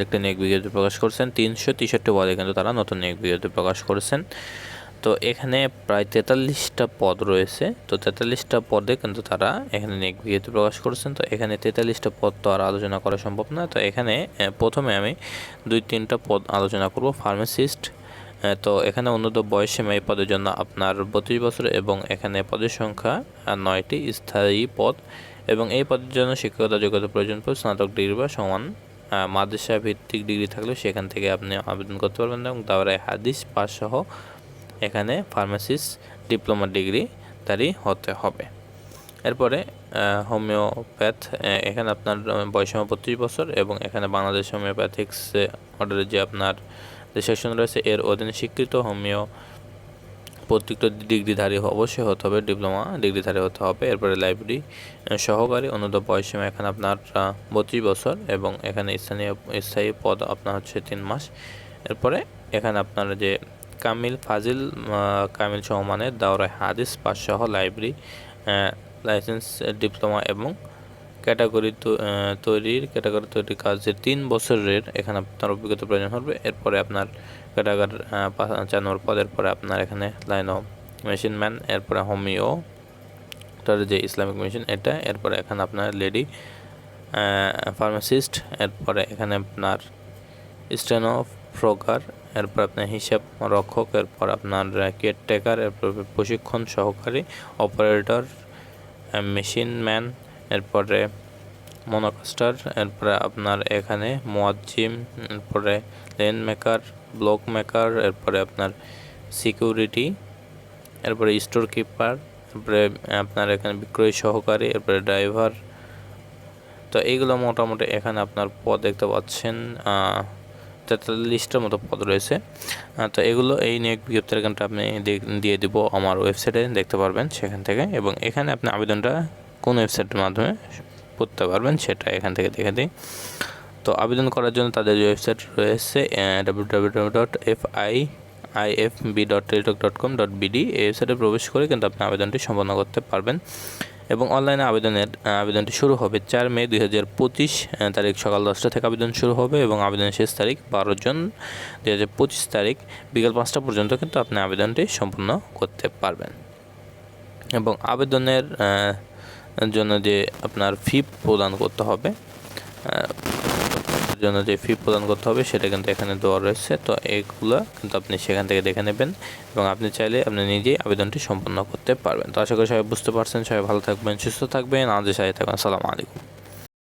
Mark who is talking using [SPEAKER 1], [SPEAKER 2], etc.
[SPEAKER 1] একটি নিয়োগ বিজ্ঞপ্তি প্রকাশ করছেন তিনশো তেষট্টি পদে কিন্তু তারা নতুন নিয়োগ বিজ্ঞপ্তি প্রকাশ করেছেন তো এখানে প্রায় তেতাল্লিশটা পদ রয়েছে তো তেতাল্লিশটা পদে কিন্তু তারা এখানে নিয়োগ বিজ্ঞপ্তি প্রকাশ করেছেন তো এখানে তেতাল্লিশটা পদ তো আর আলোচনা করা সম্ভব না তো এখানে প্রথমে আমি দুই তিনটা পদ আলোচনা করব ফার্মাসিস্ট তো এখানে উন্নত বয়স এই পদের জন্য আপনার বত্রিশ বছর এবং এখানে পদের সংখ্যা নয়টি স্থায়ী পদ এবং এই পদের জন্য শিক্ষকতা যোগ্যতা প্রয়োজন, স্নাতক ডিগ্রি বা সমান মাদ্রাসা ভিত্তিক ডিগ্রি থাকলে সেখান থেকে আপনি আবেদন করতে পারবেন এবং তারপরে হাদিস পাস সহ এখানে ফার্মাসিস্ট ডিপ্লোমা ডিগ্রি তারই হতে হবে। এরপরে হোমিওপ্যাথ এখানে আপনার বয়সীমা বত্রিশ বছর এবং এখানে বাংলাদেশ হোমিওপ্যাথিক্স অর্ডারে যে আপনার যে সেকশন রয়েছে, এর অধীনে স্বীকৃত হোমিও প্রত্যেকটা ডিগ্রিধারী অবশ্যই হতে হবে ডিপ্লোমা, ডিগ্রিধারী হতে হবে, এরপরে লাইব্রেরি সহকারী অন্যত বয়সীমা এখানে আপনার বত্রিশ বছর এবং এখানে স্থানীয়, স্থায়ী পদ আপনার হচ্ছে তিন মাস। এরপরে এখানে আপনার যে কামিল ফাজিল কামিল সহমানের দাওরায় হাদিস পাশসহ লাইব্রেরি লাইসেন্স, ডিপ্লোমা এবং ক্যাটাগরি তৈরির ক্যাটাগরি তৈরির কাজের তিন বছরের, এখানে আপনার অভিজ্ঞতা প্রয়োজন হবে। এরপরে আপনার ক্যাটাগরি চার পদের পরে আপনার এখানে লাইন অফ মেশিন ম্যান এরপরে হোমিও তার যে ইসলামিক মেশিন এটা, এরপরে এখানে আপনার লেডি ফার্মাসিস্ট এরপরে এখানে আপনার স্টেনো ফ্রোকার এরপর আপনার হিসাব রক্ষক, এরপর আপনার কেয়ারটেকার এরপর প্রশিক্ষণ সহকারী অপারেটর মেশিন ম্যান এরপরে মনোকাস্টার, এরপরে আপনার এখানে মোয়াজ্জিম, এরপরে লেন মেকার, ব্লক মেকার, এরপরে আপনার সিকিউরিটি, এরপরে স্টোর কিপার, এরপরে আপনার এখানে বিক্রয় সহকারী, এরপরে ড্রাইভার। তো এইগুলো মোটামুটি এখানে আপনার পদ দেখতে পাচ্ছেন তেতাল্লিশটার মতো পদ রয়েছে। তো এগুলো এই নিয়োগ বিজ্ঞপ্তির এখানটা আপনি দিয়ে দিব আমার ওয়েবসাইটে, দেখতে পারবেন সেখান থেকে। এবং এখানে আপনি আবেদনটা কোন ওয়েবসাইটের মাধ্যমে করতে পারবেন, সেটা এখান থেকে দেখে দিই। তো আবেদন করার জন্য তাদের যে ওয়েবসাইট রয়েছে W W W dot F I I F B dot Teletalk dot com dot BD এই ওয়েবসাইটে প্রবেশ করে কিন্তু আপনি আবেদনটি সম্পন্ন করতে পারবেন। এবং অনলাইনে আবেদনের আবেদনটি শুরু হবে চার মে দুই হাজার পঁচিশ তারিখ সকাল দশটা থেকে আবেদন শুরু হবে এবং আবেদনের শেষ তারিখ বারো জুন দুই হাজার পঁচিশ তারিখ বিকাল পাঁচটা পর্যন্ত কিন্তু আপনি আবেদনটি সম্পূর্ণ করতে পারবেন। এবং আবেদনের জন্য যে আপনার ফি প্রদান করতে হবে জন্য যে ফি প্রদান করতে হবে সেটা কিন্তু এখানে দেওয়া রয়েছে। তো এইগুলো কিন্তু আপনি সেখান থেকে দেখে নেবেন এবং আপনি চাইলে আপনি নিজেই আবেদনটি সম্পন্ন করতে পারবেন। তো আশা করি সবাই বুঝতে পারছেন। সবাই ভালো থাকবেন, সুস্থ থাকবেন। আমাদের সাথে থাকবেন আসসালামু আলাইকুম।